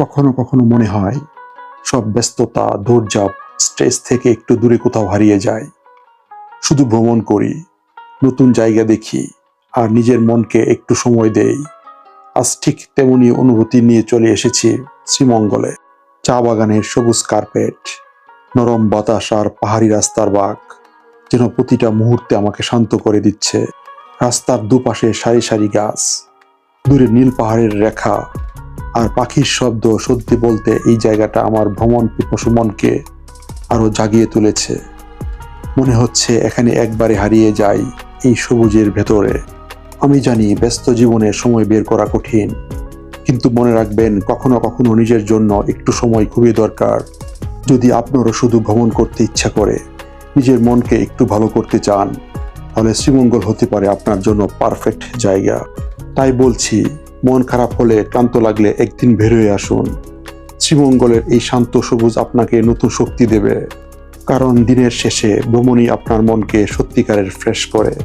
কখনো কখনো মনে হয়, সব ব্যস্ততা, দৌড়ঝাঁপ স্ট্রেস থেকে একটু দূরে কোথাও হারিয়ে যায়। শুধু ভ্রমণ করি, নতুন জায়গা দেখি, আর নিজের মনকে একটু সময় দেই। আজ ঠিক তেমনি অনুভূতি নিয়ে চলে এসেছি শ্রীমঙ্গলে। চা বাগানের সবুজ কার্পেট, নরম বাতাস আর পাহাড়ি রাস্তার বাঘ, যেন প্রতিটা মুহূর্তে আমাকে শান্ত করে দিচ্ছে। রাস্তার দুপাশে সারি সারি গাছ, দূরে নীল পাহাড়ের রেখা আর পাখির শব্দ সত্যি বলতে এই জায়গাটা আমার ভ্রমণ পিপাসু মনকে আরও জাগিয়ে তুলেছে। মনে হচ্ছে এখানে একবারে হারিয়ে যাই এই সবুজের ভেতরে। আমি জানি ব্যস্ত জীবনে সময় বের করা কঠিন, কিন্তু মনে রাখবেন কখনো কখনো নিজের জন্য একটু সময় খুবই দরকার। যদি আপনারও শুধু ভ্রমণ করতে ইচ্ছা করে, নিজের মনকে একটু ভালো করতে চান, তাহলে শ্রীমঙ্গল হতে পারে আপনার জন্য পারফেক্ট জায়গা। তাই বলছি মন খারাপ হলে ক্লান্ত লাগলে একদিন বেরোয় আসুন। শ্রীমঙ্গলের এই শান্ত সবুজ আপনাকে নতুন শক্তি দেবে, কারণ দিনের শেষে ভ্রমণই আপনার মনকে সত্যিকারের ফ্রেশ করে।